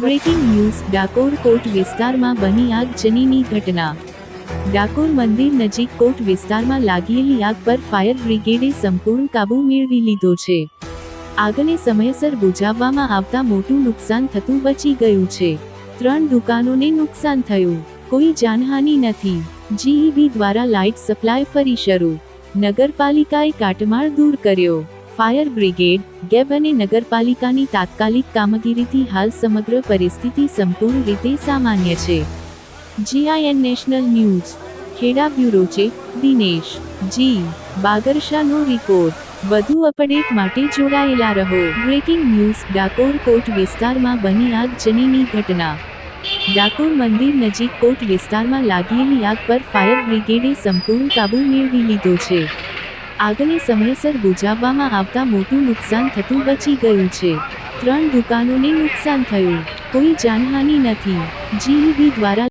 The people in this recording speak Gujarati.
બ્રેકિંગ ન્યૂઝ, ડાકોર કોટ વિસ્તારમાં બની આગજનીની ઘટના. ડાકોર મંદિર નજીક કોટ વિસ્તારમાં લાગેલી આગ પર ફાયર બ્રિગેડે સંપૂર્ણ કાબૂ મેળવી લીધો છે. આગને સમયસર બુઝાવવામાં આવતા મોટું નુકસાન થતું બચી ગયું છે. ત્રણ દુકાનોને નુકસાન થયું. કોઈ જાનહાનિ નથી. જીઈબી દ્વારા લાઇટ સપ્લાય ફરી શરૂ. નગરપાલિકાએ કાટમાળ દૂર કર્યો. ફાયર બ્રિગેડ, ગેબ અને નગરપાલિકાની તાત્કાલિક કામગીરીથી હાલ સમગ્ર પરિસ્થિતિ સંપૂર્ણ રીતે સામાન્ય છે. GIN national news. Kheda bureau છે, દિનેશ. જી. બાગરશાનો રિપોર્ટ વધુ અપડેટ માટે જોડાયેલા રહો. બ્રેકિંગ ન્યૂઝ, ડાકોર કોટ વિસ્તારમાં બની આગજનીની ઘટના. ડાકોર મંદિર નજીક કોટ વિસ્તારમાં લાગેલી આગ પર ફાયર બ્રિગેડે સંપૂર્ણ કાબૂ મેળવી લીધો છે. આગને સમયસર બુજાવવામાં આવતા મોટું નુકસાન થતું બચી ગયું છે. ત્રણ દુકાનોને નુકસાન થયું. કોઈ જાનહાનિ નથી. જીઈબી દ્વારા